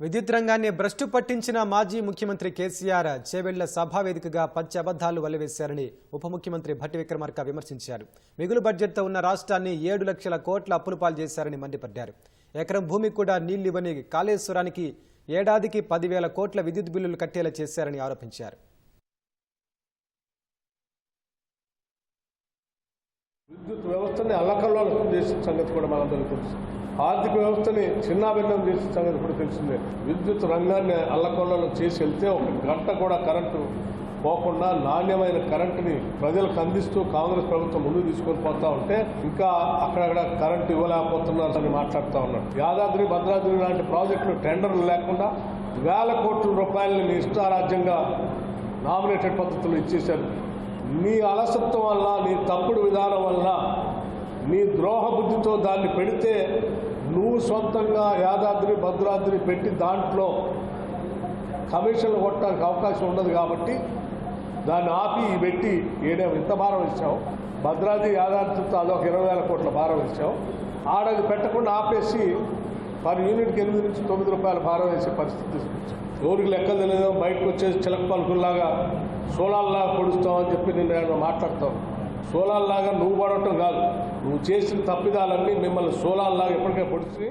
విద్యుత్ రంగాన్ని భ్రష్టు పట్టించిన మాజీ ముఖ్యమంత్రి కేసీఆర్ చేవెళ్ళ సభా వేదికగా పచ్చి వల్లవేశారని ఉప ముఖ్యమంత్రి భట్టి విక్రమార్క విమర్శించారు. మిగులు బడ్జెట్తో ఉన్న రాష్ట్రాన్ని ఏడు లక్షల కోట్ల అప్పులు పాలు చేశారని మండిపడ్డారు. ఎకరం భూమికి కూడా నీళ్ళివ్వని కాళేశ్వరానికి ఏడాదికి పదివేల కోట్ల విద్యుత్ బిల్లులు కట్టేలా చేశారని ఆరోపించారు. విద్యుత్ వ్యవస్థని అల్లకల్లోలం చేసిన సంగతి కూడా మనందరికీ తెలుసు. ఆర్థిక వ్యవస్థని చిన్నాభిన్నం చేసిన సంగతి కూడా తెలిసిందే. విద్యుత్ రంగాన్ని అల్లకల్లోలం చేసి వెళ్తే ఒక గంట కూడా కరెంటు పోకుండా నాణ్యమైన కరెంటుని ప్రజలకు అందిస్తూ కాంగ్రెస్ ప్రభుత్వం ముందుకు తీసుకొని పోతా ఉంటే ఇంకా అక్కడక్కడ కరెంటు ఇవ్వలేకపోతున్నారని మాట్లాడుతూ ఉన్నాడు. యాదాద్రి భద్రాద్రి లాంటి ప్రాజెక్టులు టెండర్లు లేకుండా వేల కోట్ల రూపాయలని ఇష్టారాజ్యంగా నామినేటెడ్ పద్ధతులు ఇచ్చేశారు. నీ అలసత్వం వల్ల నీ తప్పుడు విధానం వల్ల ద్రోహబుద్ధితో బుద్ధితో దాన్ని పెడితే నువ్వు సొంతంగా యాదాద్రి భద్రాద్రి పెట్టి దాంట్లో కమిషన్లు కొట్టడానికి అవకాశం ఉండదు కాబట్టి దాన్ని ఆపి పెట్టి ఏడే ఇంత భారం ఇచ్చావు. భద్రాద్రి యాదాద్రితో అదొక ఇరవై వేల కోట్ల భారం ఇచ్చావు. ఆడది పెట్టకుండా ఆపేసి పర్ యూనిట్కి ఎనిమిది నుంచి తొమ్మిది రూపాయల భారం వేసే పరిస్థితి ఎవరికి లెక్క తెలియదు బయటకు వచ్చేసి చిలక పలుకుల్లాగా సోలాల్లాగా పొడుస్తామని చెప్పి నేను మాట్లాడతాను సోలాల్లాగా నువ్వు పడటం కాదు. నువ్వు చేసిన తప్పిదాలన్నీ మిమ్మల్ని సోలాల్లాగా ఎప్పటికైనా పొడిచి